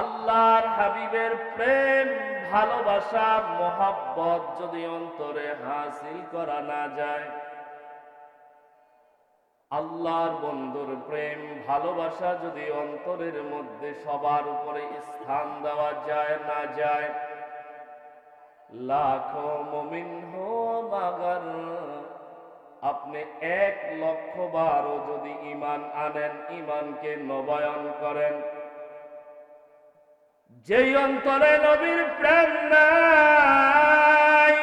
আল্লাহর হাবিবের প্রেম, ভালোবাসা, মোহাব্বত যদি অন্তরে হাসিল করা না যায়, আল্লাহর বন্ধুর প্রেম, ভালোবাসা যদি অন্তরের মধ্যে সবার উপরে স্থান দেওয়া যায় না যায়, লাখো মমিন হো, মাগার। আপনি এক লক্ষ বারও যদি ইমান আনেন ইমানকে নবায়ন করেন যেই অন্তরে নবীর প্রেম নাই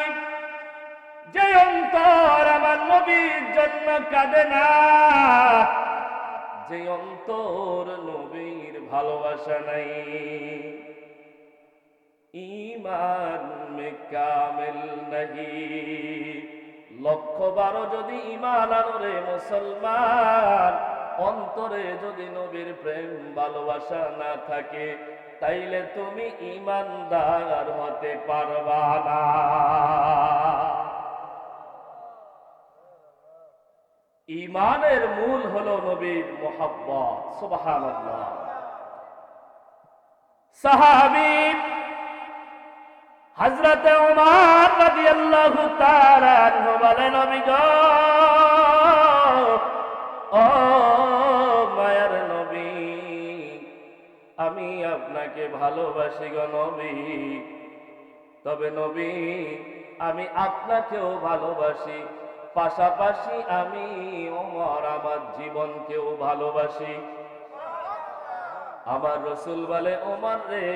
যে অন্তর আমার নবীর জন্য কাঁদে না যে অন্তর নবীর ভালোবাসা নাই। ইমান কামেল নাহি লক্ষ বারো যদি ইমান আনরে মুসলমান, অন্তরে যদি নবীর প্রেম ভালোবাসা না থাকে তাইলে তুমি ইমানদার হতে পারবা না। ইমানের মূল হলো নবীর মোহাব্বত, সুবহানাল্লাহ। সাহাবী হযরতে ওমর রাদিয়াল্লাহু তাআলা বলেন নবী গো ভালোবাসি গো নবী। তবে নবী, আমি আপনাকেও ভালোবাসি, পাশাপাশি আমি ওমর আমার জীবনকেও ভালোবাসি। আমার রসুল বলে, ওমর রে,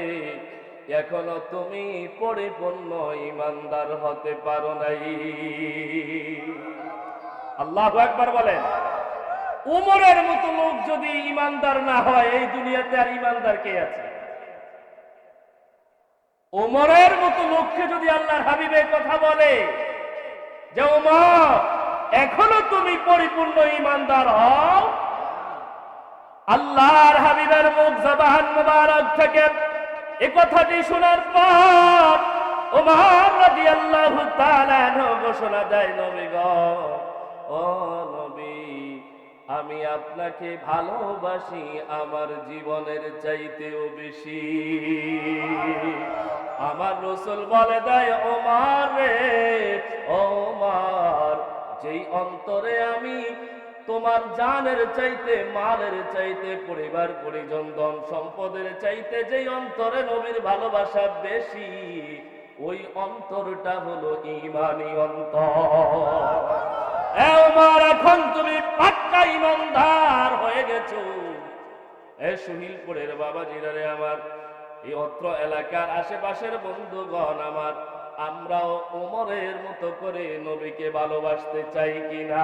এখনও তুমি পরিপূর্ণ ইমানদার হতে পারো নাই। আল্লাহ একবার বলেন। উমরের মতো লোক যদি ইমানদার না হয়, এই দুনিয়াতে আর ইমানদার কে আছে? ওমরের মতো লোককে যদি আল্লাহর হাবিবে কথা বলে যে, ওমর, এখনও তুমি পরিপূর্ণ ইমানদার হও? আল্লাহর হাবিবের মুখ জবাহান মুবারক থেকে এ কথাটি শোনার পর ওমর তাআলা আনহু ঘোষণা দেয়, নবী গো, ও নবী আমি আপনাকে ভালোবাসি আমার জীবনের চাইতেও বেশি। আমার রসুল বলে দেয়, ওমার রে, ওমার, যেই অন্তরে আমি তোমার জানের চাইতে, মালের চাইতে, পরিবার, পরিজন, ধন সম্পদের চাইতে যেই অন্তরে নবীর ভালোবাসা বেশি, ওই অন্তরটা হলো ইমানি অন্তর। এখন তুমি ইমানদার হয়ে গেছো। এ সুনীলপুরের বাবা জিরারে আমার, এই অত্র এলাকার আশেপাশের বন্ধুগণ আমার, আমরাও ওমরের মতো করে নবীকে ভালোবাসতে চাই কিনা?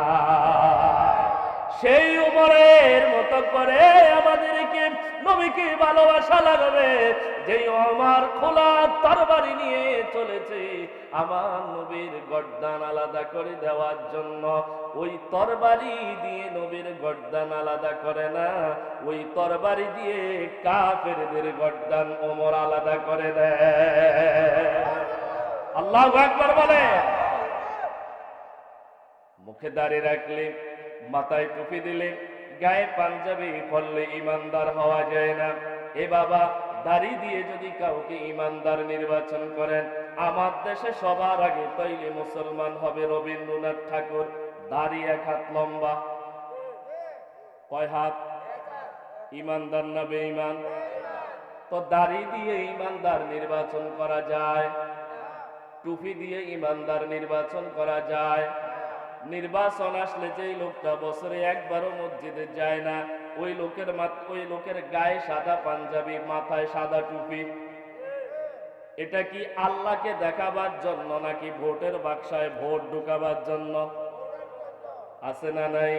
সেই উমরের মতো করে আমাদেরকে নবীকে ভালোবাসা লাগবে। যেই আমার খোলা তরবারি নিয়ে চলেছে, আমার নবীর গর্দান আলাদা করে দেওয়ার জন্য। ওই তরবারি দিয়ে নবীর গর্দান আলাদা করে না, ওই তরবারি দিয়ে কাফেরদের গর্দান ওমর আলাদা করে দেয়। আল্লাহ একবার বলে। মুখে দাঁড়িয়ে রাখলে মাথায় টুপি দিলে গায়ে পাঞ্জাবি পরলে ইমানদার হওয়া যায় না। এ বাবা, দাড়ি দিয়ে যদি কাউকে ইমানদার নির্বাচন করেন, আমার দেশে সবার আগে তৈলে মুসলমান হবে রবীন্দ্রনাথ ঠাকুর। দাড়ি এক হাত লম্বা, কয় হাত? ইমানদার না বেঈমান? তো দাড়ি দিয়ে ইমানদার নির্বাচন করা যায়? টুপি দিয়ে ইমানদার নির্বাচন করা যায়? নির্বাচন আসলে যেই লোকটা বছরে একবারও মসজিদে যায় না, ওই লোকের ওই লোকের গায়ে সাদা পাঞ্জাবি, মাথায় সাদা টুপি। এটা কি আল্লাহকে দেখাবার জন্য নাকি ভোটের বাক্সায় ভোট ঢুকাবার জন্য? আছে না নাই?